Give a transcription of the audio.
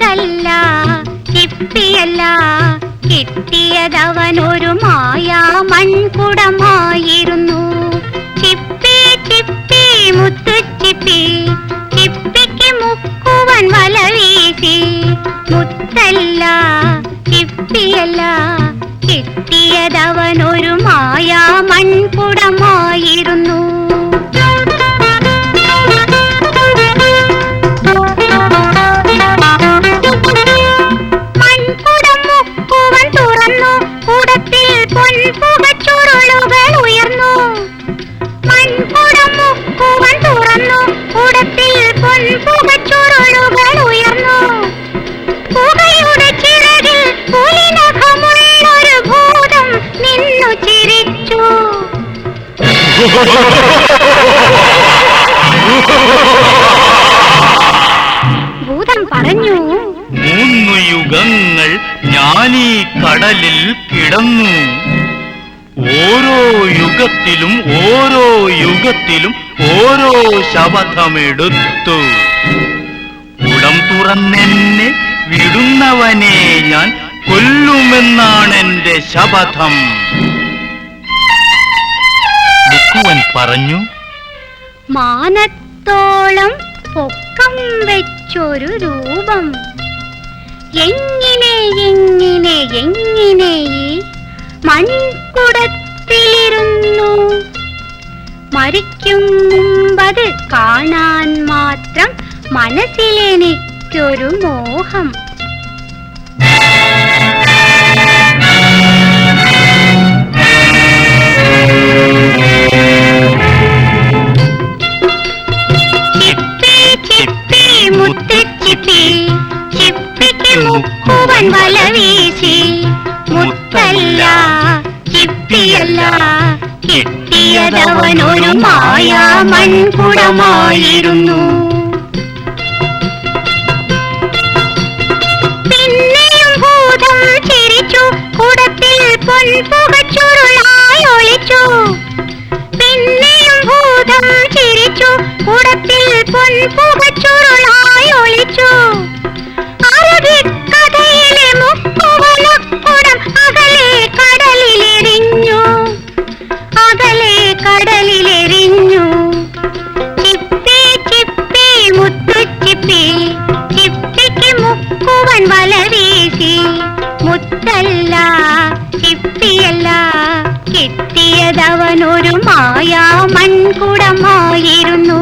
മുത്തല്ല കിട്ടിയല്ല കിട്ടിയതവനൊരു മായാ മൺകുടമായിരുന്നു. ചിപ്പി ചിപ്പി മുത്തു ചിപ്പി ചിപ്പിക്ക് മുക്കുവൻ വല വീശി. മുത്തല്ല കിപ്പിയല്ല കിട്ടിയതവനൊരു മായാ കുടത്തിൽ പൊൻപുകച്ചുരുളുകൾ ഉയർന്നു പുകയുടെ ചിറകിൽ പുലിനഖമുള്ളൊരു ഭൂതം നിന്നു ചിരിച്ചു. ഭൂതം പറഞ്ഞു മൂന്നു യുഗങ്ങൾ ഞാനീ കടലിൽ കിടന്നു. ഓരോ യുഗത്തിലും ഓരോ യുഗത്തിലും ഓരോ ശപഥമെടുത്തു. കുടം തുറന്നെന്നെ വിടുന്നവനെ ഞാൻ കൊല്ലുമെന്നാണ് കൊല്ലുമെന്നാണെന്റെ ശപഥം. മുക്കുവൻ പറഞ്ഞു മാനത്തോളം പൊക്കം വെച്ചൊരു രൂപം. എങ്ങനെ എങ്ങനെ എങ്ങനെ മരിക്കും കാണാൻ മാത്രം മനസ്സിലെനിക്കൊരു മോഹം. മുക്കുവൻ വല വീശി മുത്തല്ല ചിപ്പിയല്ല. കിട്ടിയതവനൊരു മായാ മൺകുടമായിരുന്നു പിന്നെയും ഭൂതം ചിരിച്ചു കുടത്തിൽ പൊൻപുകച്ചുരുളായി ഒളിച്ചു കണ്ടതവനൊരു മായാ മൺകുടമായിരുന്നു